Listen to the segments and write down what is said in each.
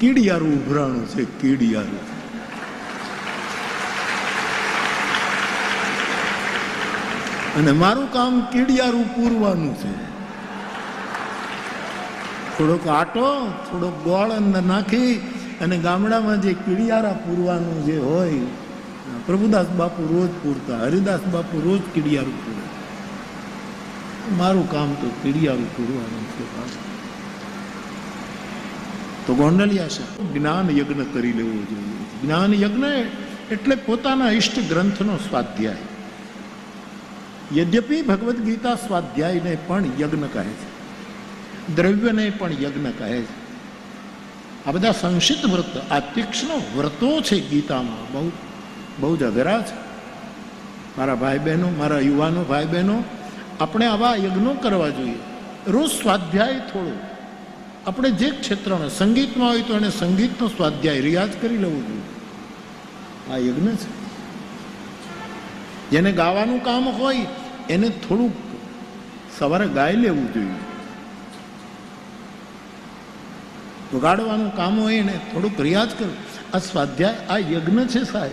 કીડિયારું ઉભરાણું છે, કીડિયારું. અને મારું કામ કીડિયારું પૂરવાનું છે. થોડોક આટો, થોડોક ગોળ અંદર નાખી અને ગામડામાં જે કીડિયારા પૂરવાનું જે હોય, પ્રભુદાસ બાપુ રોજ પૂરતા, હરિદાસ બાપુ રોજ કીડિયારું પૂરે. મારું કામ તો કીડિયારું પૂરવાનું છે. તો ગોંડલિયા છે. જ્ઞાન યજ્ઞ કરી લેવો જોઈએ. જ્ઞાન યજ્ઞ એટલે પોતાના ઈષ્ટ ગ્રંથનો સ્વાધ્યાય. યદ્યપી ભગવદ્ ગીતા સ્વાધ્યાયને પણ યજ્ઞ કહે છે. દ્રવ્યને પણ યજ્ઞ કહે છે. આ બધા સંક્ષિપ્ત વ્રત, આ તીક્ષ્ણ વ્રતો છે ગીતામાં. બહુ બહુ જ અઘરા છે. મારા ભાઈ બહેનો મારા યુવાનો ભાઈ બહેનો આપણે આવા યજ્ઞો કરવા જોઈએ. રોજ સ્વાધ્યાય થોડો. આપણે જે ક્ષેત્રમાં સંગીતમાં હોય તો એને સંગીતનો સ્વાધ્યાય રિયાઝ કરી લેવો જોઈએ. આ યજ્ઞ છે. જેને ગાવાનું કામ હોય, એને થોડુંક સવારે ગાઈ લેવું જોઈએ. વગાડવાનું કામ હોય, એને થોડુંક રિયાઝ કરો. આ સ્વાધ્યાય, આ યજ્ઞ છે સાહેબ.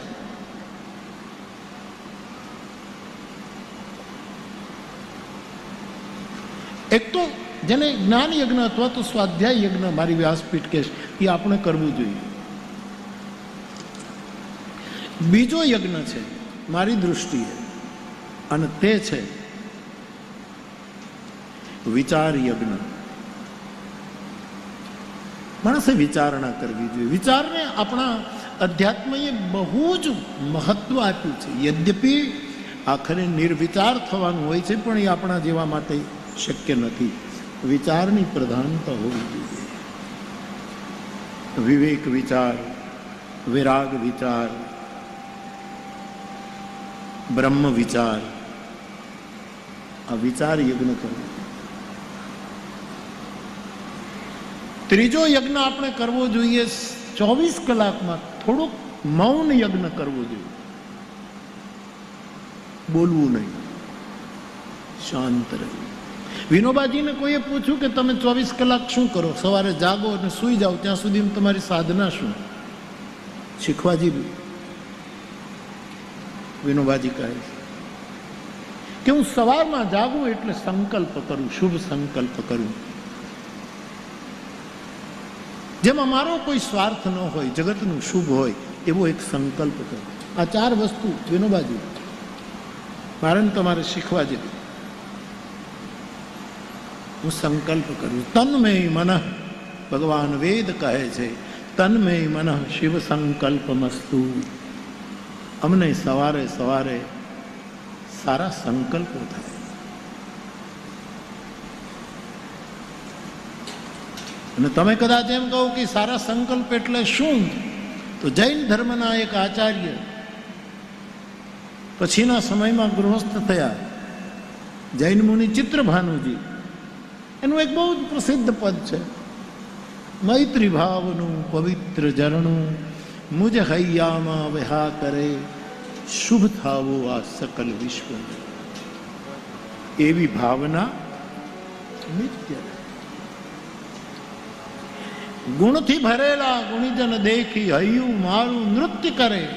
એક તો જેને જ્ઞાન યજ્ઞ અથવા તો સ્વાધ્યાય યજ્ઞ મારી વ્યાસપીઠ કહેશ એ આપણે કરવું જોઈએ. બીજો યજ્ઞ છે, મારી દૃષ્ટિએ, અને તે છે વિચાર યજ્ઞ માણસે વિચારણા કરવી જોઈએ. વિચારને આપણા અધ્યાત્મએ બહુ જ મહત્વ આપ્યું છે. યદ્યપિ આખરે નિર્વિચાર થવાનું હોય છે, પણ એ આપણા જેવા માટે શક્ય નથી. વિચારની પ્રધાનતા હોવી જોઈએ. વિવેક વિચાર, વિરાગ વિચાર, બ્રહ્મ વિચાર, આ વિચાર યજ્ઞ કરવો. ત્રીજો યજ્ઞ આપણે કરવો જોઈએ, ચોવીસ કલાકમાં થોડુંક મૌન યજ્ઞ કરવો જોઈએ. બોલવું નહીં. શાંત રહેવું. વિનોબાજીને કોઈએ પૂછ્યું કે તમે ચોવીસ કલાક શું કરો? સવારે જાગો અને સૂઈ જાઓ, ત્યાં સુધી તમારી સાધના શું? શીખવાજી વિનોબાજી કહે છે કે હું સવારમાં જાગું એટલે સંકલ્પ કરું, શુભ સંકલ્પ કરું. જેમાં મારો કોઈ સ્વાર્થ ન હોય, જગતનું શુભ હોય, એવો એક સંકલ્પ કરો. આ ચાર વસ્તુ, વિનોબાજી. મારે તમારે શીખવા જેવી. હું સંકલ્પ કરું. તન્મય મન, ભગવાન વેદ કહે છે, તન્મય મન શિવ સંકલ્પ મસ્તુ અમને સવારે સવારે સારા સંકલ્પો થાય. અને તમે કદાચ એમ કહો કે સારા સંકલ્પ એટલે શું? તો જૈન ધર્મના એક આચાર્ય પછીના સમયમાં ગૃહસ્થ થયા. જૈન મુનિ ચિત્રભાનુજી એનું એક બહુ જ પ્રસિદ્ધ પદ છે. મૈત્રી ભાવનું, પવિત્ર ઝરણું મુજ હૈયામાં વહા કરે, શુભ થાવો આ સકલ વિશ્વ. એવી ભાવના નિત્ય. ગુણથી ભરેલા ગુણીજન દેખી હૈયું મારું નૃત્ય કરે.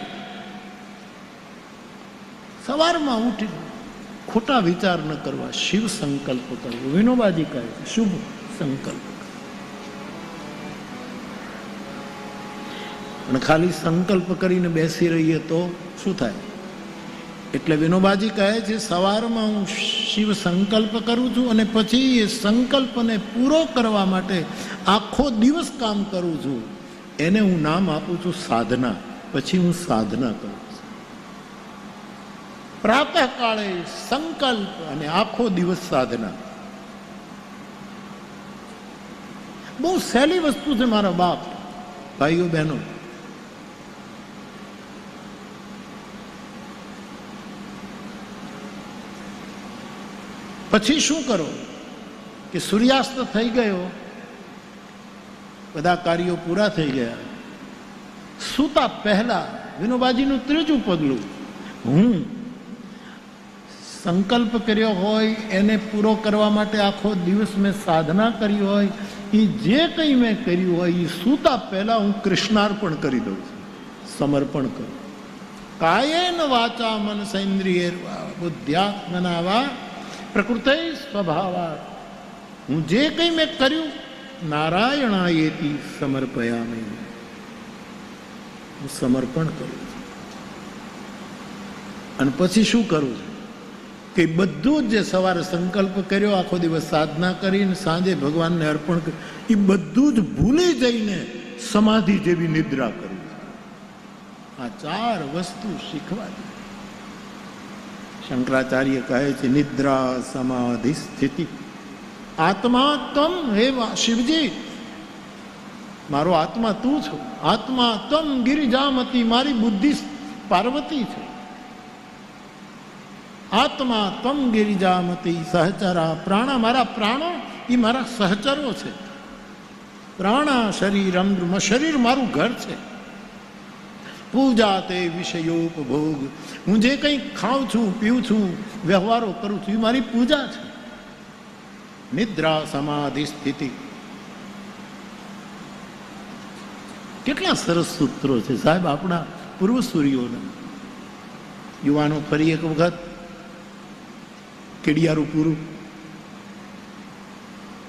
સવારમાં ઉઠી ખોટા વિચાર ન કરવા, શિવ સંકલ્પ કરવો. વિનોબાજી કહે છે, શુભ સંકલ્પ પણ ખાલી સંકલ્પ કરીને બેસી રહીએ તો શું થાય? એટલે વિનોબાજી કહે છે, સવારમાં હું શિવ સંકલ્પ કરું છું અને પછી એ સંકલ્પને પૂરો કરવા માટે આખો દિવસ કામ કરું છું. એને હું નામ આપું છું સાધના. પછી હું સાધના કરું પ્રાતઃકાળે સંકલ્પ અને આખો દિવસ સાધના. બહુ સહેલી વસ્તુ છે મારા બાપ, ભાઈઓ, બહેનો. પછી શું કરો કે સૂર્યાસ્ત થઈ ગયો, બધા કાર્યો પૂરા થઈ ગયા. સૂતા પહેલા વિનોબાજીનું ત્રીજું પગલું, હું સંકલ્પ કર્યો હોય, એને પૂરો કરવા માટે આખો દિવસ મેં સાધના કરી હોય એ જે કંઈ મેં કર્યું હોય એ સૂતા પહેલાં હું કૃષ્ણાર્પણ કરી દઉં છું, સમર્પણ કરું. કાયેન વાચા મન સૈન્દ્રિય બુદ્ધ્યાત્મનાવા પ્રકૃતિ સ્વભાવા. હું જે કંઈ મેં કર્યું, નારાયણાયેતી સમર્પયામી. હું સમર્પણ કરું છું. અને પછી શું કરું છું? કે બધું જ સવારે સંકલ્પ કર્યો, આખો દિવસ સાધના કરીને સાંજે ભગવાનને અર્પણ કર્યું એ બધું જ ભૂલી જઈને સમાધિ જેવી નિદ્રા કરવી આ ચાર વસ્તુ શીખવા શંકરાચાર્ય કહે છે, નિદ્રા સમાધિ સ્થિતિ. આત્મા તમ હે શિવજી. મારો આત્મા તું છો. આત્મા તમ ગિરિજામતી, મારી બુદ્ધિ પાર્વતી છે. આત્મા તમ ગિરિજામતી સહચરા. પ્રાણા મારા પ્રાણો એ મારા સહચરો છે. પ્રાણા શરીરમ શરીર મારું ઘર છે. પૂજા તે વિષયોપભોગ. હું જે કંઈ ખાઉં છું, પીઉં છું, વ્યવહારો કરું છું એ મારી પૂજા છે. નિદ્રા સમાધિ સ્થિતિ. કેટલા સરસ સૂત્રો છે સાહેબ આપણા પૂર્વસૂરીઓના. યુવાનો ફરી એક વખત કેડિયારું પૂરું.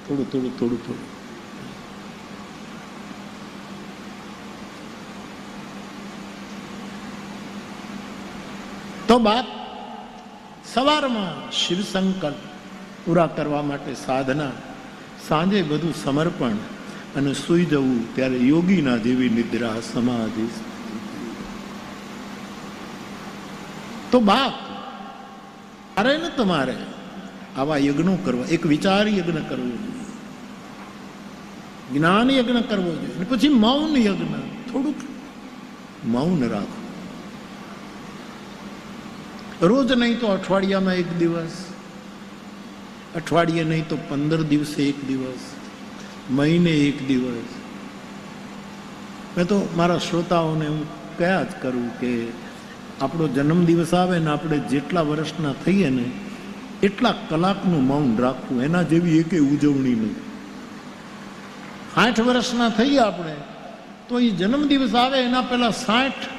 થોડું થોડું થોડું થોડું. તો બાપ, સવારમાં શિવ સંકલ્પ પૂરા કરવા માટે સાધના, સાંજે બધું સમર્પણ અને સૂઈ જવું ત્યારે યોગીના જેવી નિદ્રા સમાધિ. તો બાપ મારે ને તમારે. આવા યજ્ઞો કરવા, એક વિચાર યજ્ઞ કરવો. જોઈએ જ્ઞાન યજ્ઞ કરવો જોઈએ. પછી મૌન યજ્ઞ. થોડુંક મૌન રાખો. રોજ નહીં તો અઠવાડિયામાં એક દિવસ. અઠવાડિયે નહીં તો પંદર દિવસે એક દિવસ. મહિને એક દિવસ. મેં તો મારા શ્રોતાઓને હું કયા જ કરું કે આપણો જન્મદિવસ આવે ને આપણે જેટલા વર્ષના થઈએ ને એટલા કલાકનું મૌન રાખવું, એના જેવી એકે ઉજવણી નહીં. સાઠ વર્ષના થઈએ આપણે, તો એ જન્મદિવસ આવે, એના પહેલા સાઠ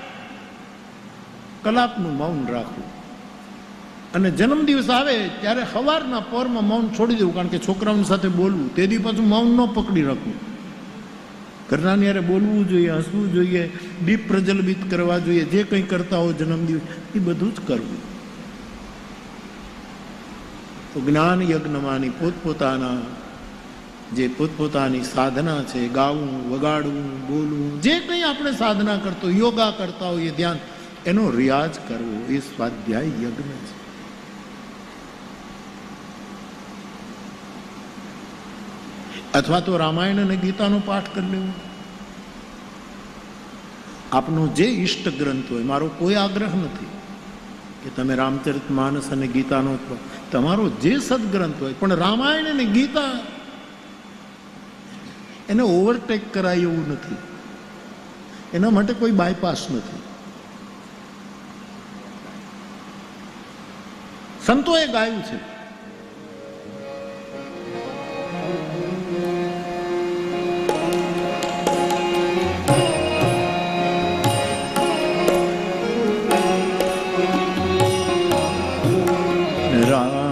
કલાકનું મૌન રાખવું. અને જન્મદિવસ આવે ત્યારે સવારના પોરમાં મૌન છોડી દેવું, કારણ કે છોકરાઓની સાથે બોલવું, તે દી પાછું મૌન ન પકડી રાખવું. ઘરના યારે બોલવું જોઈએ, હસવું જોઈએ, દીપ પ્રજ્વલિત કરવા જોઈએ, જે કંઈ કરતા હો જન્મદિવસ એ બધું જ કરવું. તો જ્ઞાન યજ્ઞમાંની પોતપોતાના, જે પોતપોતાની સાધના છે, ગાવું, વગાડવું, બોલવું, જે કંઈ આપણે સાધના કરતો, યોગા કરતા હોઈએ ધ્યાન, એનો રિયાઝ કરવો, એ સ્વાધ્યાય યજ્ઞ છે. અથવા તો રામાયણ અને ગીતાનો પાઠ કરી લેવો. આપનો જે ઈષ્ટ ગ્રંથ હોય, મારો કોઈ આગ્રહ નથી કે તમે રામચરિત માનસ અને ગીતાનો તમારો જે સદગ્રંથ હોય, પણ રામાયણ અને ગીતા એને ઓવરટેક કરાય એવું નથી. એના માટે કોઈ બાયપાસ નથી. સંતોએ ગાયું છે. રામાયણ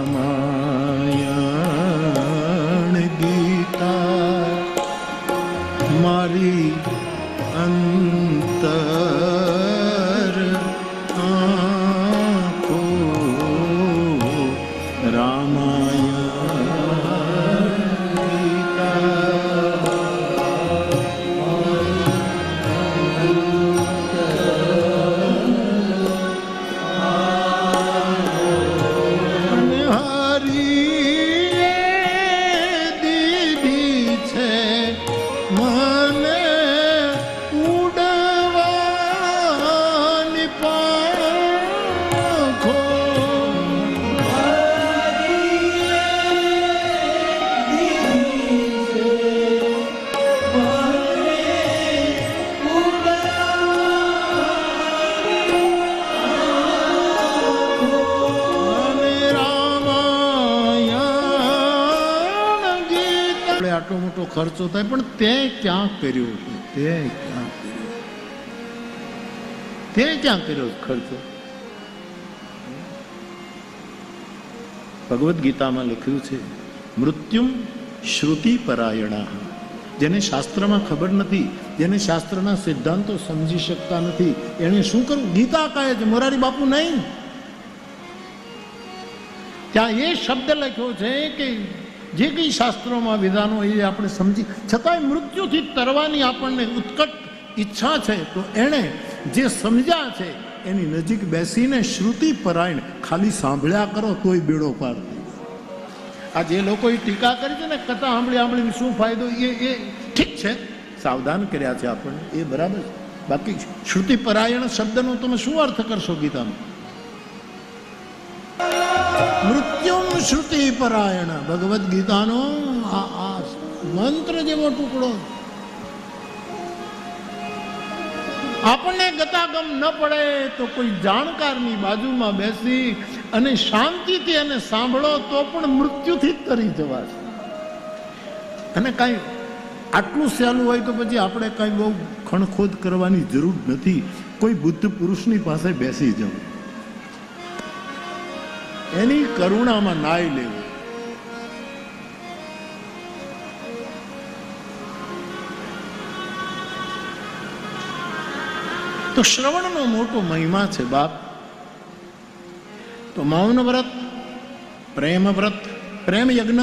થાય પણ તે ક્યાં કર્યો છે તે ક્યાં કર્યો તે ક્યાં કર્યો ખર્ચો ભગવદ્ ગીતામાં લખ્યું છે, મૃત્યુમ શ્રુતિ પરાયણા જેને શાસ્ત્રમાં ખબર નથી, જેને શાસ્ત્રના સિદ્ધાંતો સમજી શકતા નથી એને શું કરવું ગીતા કહે છે, મોરારી બાપુ નહીં. ત્યાં એ શબ્દ લખ્યો છે કે જે કંઈ શાસ્ત્રોમાં વિધાનો એ આપણે સમજી છતાંય મૃત્યુથી તરવાની આપણને ઉત્કટ ઈચ્છા છે, તો એણે જે સમજ્યા છે, એની નજીક બેસીને શ્રુતિ પરાયણ ખાલી સાંભળ્યા કરો તોય બેડો પાર. આ જે લોકોએ ટીકા કરી છે ને, કથા સાંભળી સાંભળીને શું ફાયદો, એ એ ઠીક છે, સાવધાન કર્યા છે આપણને, એ બરાબર બાકી શ્રુતિ પરાયણ શબ્દનો તમે શું અર્થ કરશો ગીતામાં શ્રુતિ પરાયણ ભગવદ્ ગીતાનો આ મંત્ર જેવો ટુકડો આપણને ગતાગમ ન પડે તો કોઈ જાણકારની બાજુમાં બેસી અને શાંતિથી એને સાંભળો તો પણ મૃત્યુથી જ તરી જવાશે અને કાંઈ આટલું સહેલું હોય તો પછી આપણે કાંઈ બહુ ખણખોદ કરવાની જરૂર નથી. કોઈ બુદ્ધ પુરુષની પાસે બેસી જવું. એની કરુણામાં નાય લેવું. તો શ્રવણનો મોટો મહિમા છે બાપ. તો મૌન વ્રત, પ્રેમ વ્રત, પ્રેમ યજ્ઞ.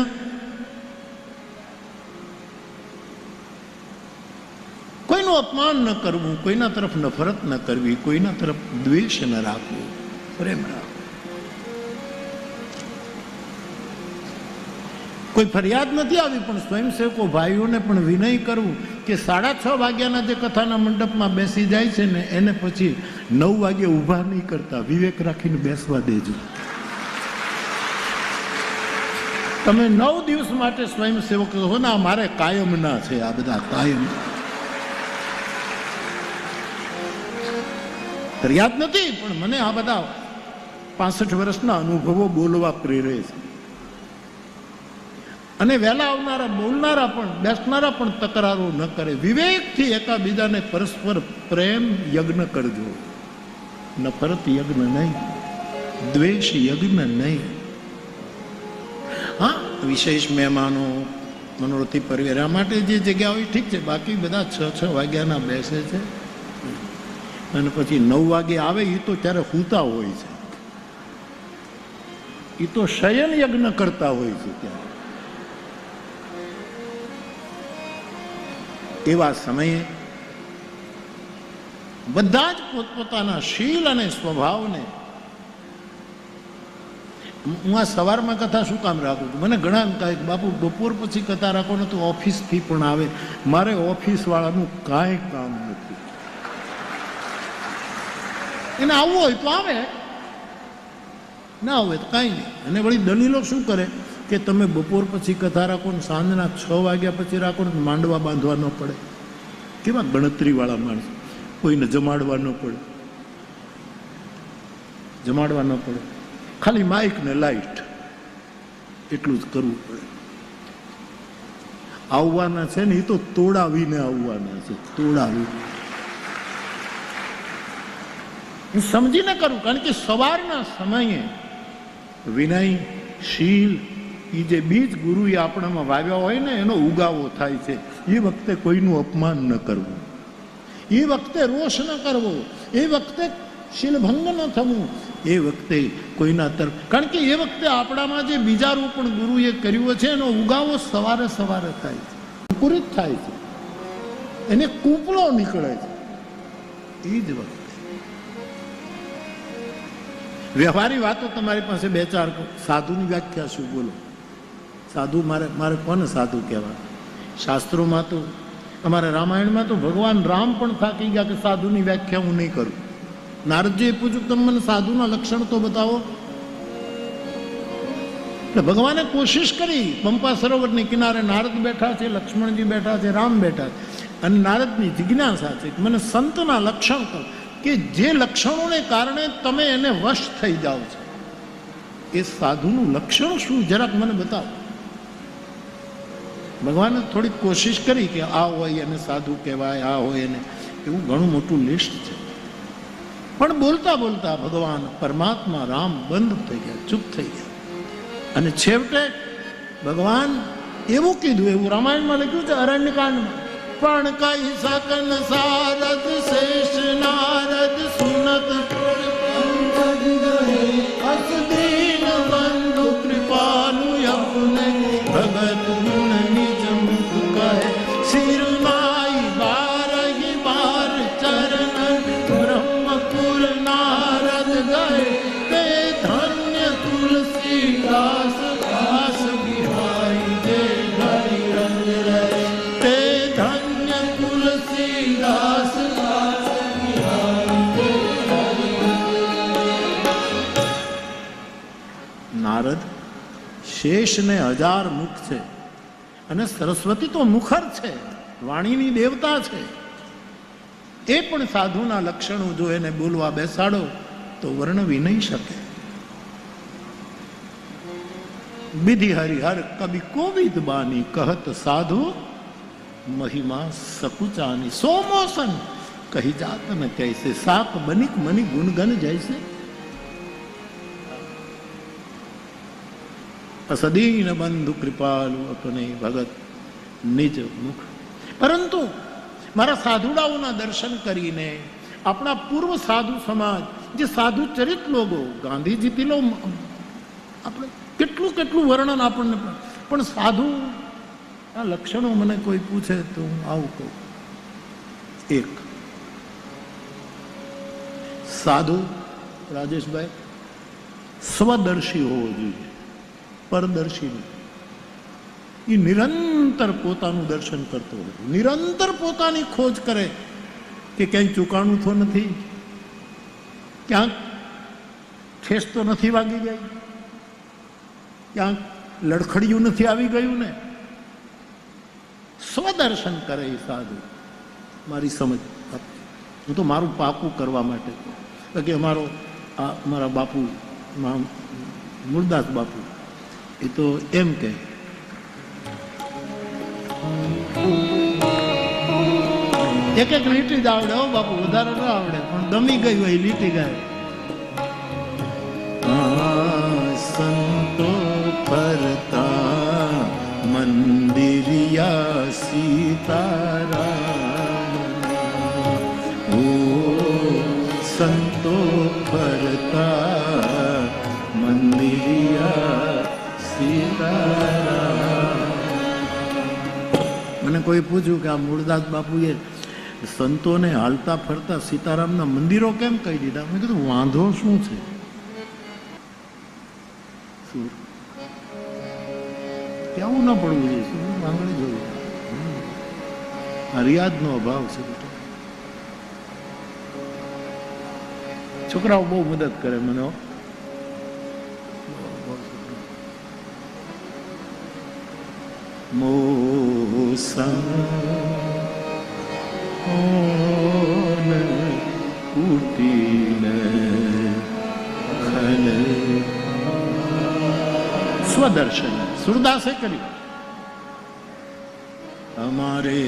કોઈનું અપમાન ન કરવું, કોઈના તરફ નફરત ન કરવી, કોઈના તરફ દ્વેષ ન રાખવું, પ્રેમ રાખવો. કોઈ ફરિયાદ નથી આવી, પણ સ્વયંસેવકો ભાઈઓને પણ વિનય કરવું કે સાડા છ વાગ્યાના જે કથાના મંડપમાં બેસી જાય છે ને, એને પછી નવ વાગે ઊભા નહીં કરતા. વિવેક રાખીને બેસવા દેજો. તમે નવ દિવસ માટે સ્વયંસેવક હો ને મારે કાયમ ના છે, આ બધા કાયમ. ફરિયાદ નથી, પણ મને આ બધા પાસઠ વર્ષના અનુભવો બોલવા પ્રેરે છે. અને વહેલા આવનારા, બોલનારા પણ, બેસનારા પણ તકરારો ન કરે. વિવેકથી એકાબીજાને પરસ્પર પ્રેમ, યજ્ઞ કરજો. નફરત યજ્ઞ નહીં, દ્વેષ યજ્ઞ નહીં. હા, વિશેષ મહેમાનો, મનોરથી પરિવાર માટે જે જગ્યા હોય ઠીક છે. બાકી બધા છ છ વાગ્યાના બેસે છે. અને પછી નવ વાગે આવે એ તો ત્યારે સૂતા હોય છે. એ તો શયન યજ્ઞ કરતા હોય છે ત્યારે. એવા સમયે બધા જ પોતપોતાના શીલ અને સ્વભાવને હું આ સવારમાં કથા શું કામ રાખું છું? મને ઘણા કહે બાપુ, બપોર પછી કથા રાખો ને તો ઓફિસથી પણ આવે. મારે ઓફિસવાળાનું કાંઈ કામ નથી. એને આવવું હોય તો આવે. ના હોય તો કાંઈ નહીં. અને વળી દલીલો શું કરે? કે તમે બપોર પછી કથા રાખો ને સાંજના છ વાગ્યા પછી રાખો ને માંડવા બાંધવા ન પડે. કેવા ગણતરીવાળા માણસ. કોઈને જમાડવા ન પડે. જમાડવા ન પડે. ખાલી માઇક ને લાઈટ એટલું જ કરવું પડે. આવવાના છે ને, એ તો તોડાવીને આવવાના છે. તોડાવી. હું સમજીને કરું, કારણ કે સવારના સમયે વિનય, શીલ એ જે બીજ ગુરુએ આપણામાં વાવ્યા હોય ને, એનો ઉગાવો થાય છે. એ વખતે કોઈનું અપમાન ન કરવું. એ વખતે રોષ ન કરવો. એ વખતે શીલભંગ ન થવું. એ વખતે કોઈના તરફ કારણ કે એ વખતે આપણામાં જે બીજારોપણ ગુરુએ કર્યું છે, એનો ઉગાવો સવારે સવારે થાય છે. અંકુરિત થાય છે. એને કૂપળો નીકળે છે. એ જ વખતે. વ્યવહારી વાતો તમારી પાસે બે ચાર સાધુની વ્યાખ્યા શું? બોલો. સાધુ મારે મારે કોને સાધુ કહેવાય શાસ્ત્રોમાં તો તમારે રામાયણમાં તો ભગવાન રામ પણ થાકી ગયા કે સાધુની વ્યાખ્યા હું નહીં કરું. નારદજીએ પૂછ્યું તમે મને સાધુના લક્ષણ તો બતાવો? એટલે ભગવાને કોશિશ કરી, પંપા સરોવરની કિનારે નારદ બેઠા છે, લક્ષ્મણજી બેઠા છે, રામ બેઠા છે. અને નારદની જિજ્ઞાસા છે મને સંતના લક્ષણ કહો કે જે લક્ષણોને કારણે તમે એને વશ થઈ જાઓ છો. એ સાધુનું લક્ષણ શું? જરાક મને બતાવો. ભગવાને થોડીક કોશિશ કરી કે આ હોય એને સાધુ કહેવાય, આ હોય એને. એવું ઘણું મોટું લિસ્ટ છે. પણ બોલતા બોલતા ભગવાન પરમાત્મા રામ બંધ થઈ ગયા, ચૂપ થઈ ગયા. અને છેવટે ભગવાન એવું કીધું, એવું રામાયણમાં લખ્યું છે અરણ્યકાંડમાં, પણ કઈ સકન સારદ શેષ ને હજાર મુખ છે. અને સરસ્વતી તો મુખર છે, વાણીની દેવતા છે. એ પણ સાધુના લક્ષણો જો એને બોલવા બેસાડો, તો વર્ણવી નહીં શકે. વિધિ હરિહર કવિ કોવિદ બાની કહત સાધુ, મહિમા સકુચાની સોમોસન. કહી જાત ને કહેશે, સાપ બનિક મની ગુણગન જૈસે અસદીન બંધુ કૃપાલુ અપને ભગત નિજ મુખ. પરંતુ મારા સાધુડાઓના દર્શન કરીને આપણા પૂર્વ સાધુ સમાજ, જે સાધુ ચરિત લોકો ગાંધીજી પીલો આપણે કેટલું કેટલું વર્ણન આપણને પણ- સાધુ, આ લક્ષણો મને કોઈ પૂછે તો હું આવું કહું. એક, સાધુ, રાજેશભાઈ, સ્વદર્શી હોવો જોઈએ. પરદર્શી નહીં એ નિરંતર પોતાનું દર્શન કરતો હોય નિરંતર પોતાની ખોજ કરે કે ક્યાંય ચૂકાણું તો નથી? ક્યાંક ઠેસ તો નથી વાગી ગઈ? ક્યાંક લડખડિયું નથી આવી ગયું ને? સ્વદર્શન કરે એ સાધુ. મારી સમજ હું તો મારું પાકું કરવા માટે. કે અમારો આ મારા બાપુ મૂળદાસ બાપુ એ તો એમ કે એક એક લીટી જ આવડે હો બાપુ વધારે ન આવડે પણ ગમી ગઈ હોય લીટી ગાય સંતો ફરતા મંદિરિયા સીતારામ ઓ સંતો ફરતા મંદિરિયા સીતારામ મને કોઈ પૂછ્યું કે આ મૂળદાસ બાપુએ સંતોને હાલતા ફરતા સીતારામના મંદિરો કેમ કહી દીધા? મેં કીધું, વાંધો શું છે? કેવું ન પડવું જોઈએ? શું? વાંગણી જોયું હરિયાદનો અભાવ છે છોકરાઓ બહુ મદદ કરે મને ઓન કુટીન ખન સ્વદર્શન સુરદાસે કર્યું અમારે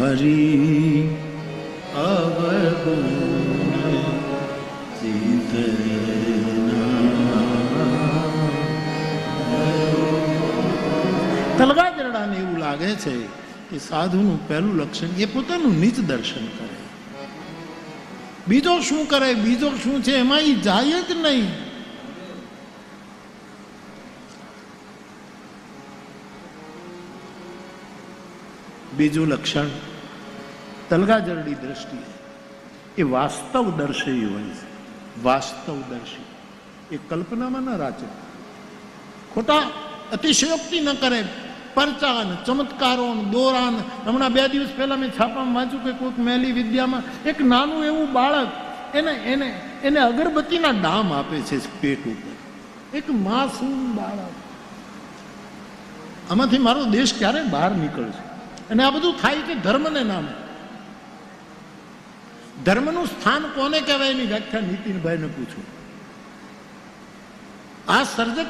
હરી અવગુણ તલગાજરડાને એવું લાગે છે કે સાધુનું પહેલું લક્ષણ એ પોતાનું નીચ દર્શન કરે. બીજો શું કરે, બીજો શું છે, એમાં એ જાય જ નહીં. બીજું લક્ષણ, તલગાજરડી દ્રષ્ટિએ એ વાસ્તવ દર્શી હોય છે. વાસ્તવ દર્શી. એ કલ્પનામાં ન રાચે. ખોટા અતિશયોક્તિ ન કરે. પરચાન ચમત્કારો દોરાન. હમણાં બે દિવસ પહેલાં મેં છાપામાં વાંચ્યું કે કોઈક મેલી વિદ્યામાં એક નાનું એવું બાળક એને એને એને અગરબત્તીના ડામ આપે છે પેટ ઉપર. એક માસૂમ બાળક. આમાંથી મારો દેશ ક્યારે બહાર નીકળશે? અને આ બધું થાય કે ધર્મને નામે. ધર્મનું સ્થાન કોને કહેવાય એની વ્યાખ્યા નીતિનભાઈને પૂછું. આ સર્જક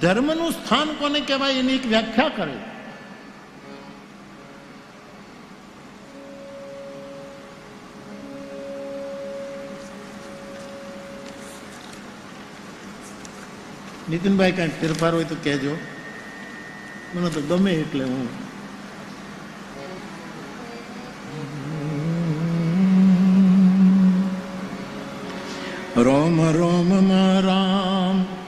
ધર્મનું સ્થાન કોને કહેવાય એની એક વ્યાખ્યા કરે. નીતિનભાઈ કાંઈક ફેરફાર હોય તો કહેજો. મને તો ગમે એટલે હું. રોમ રોમ રામ.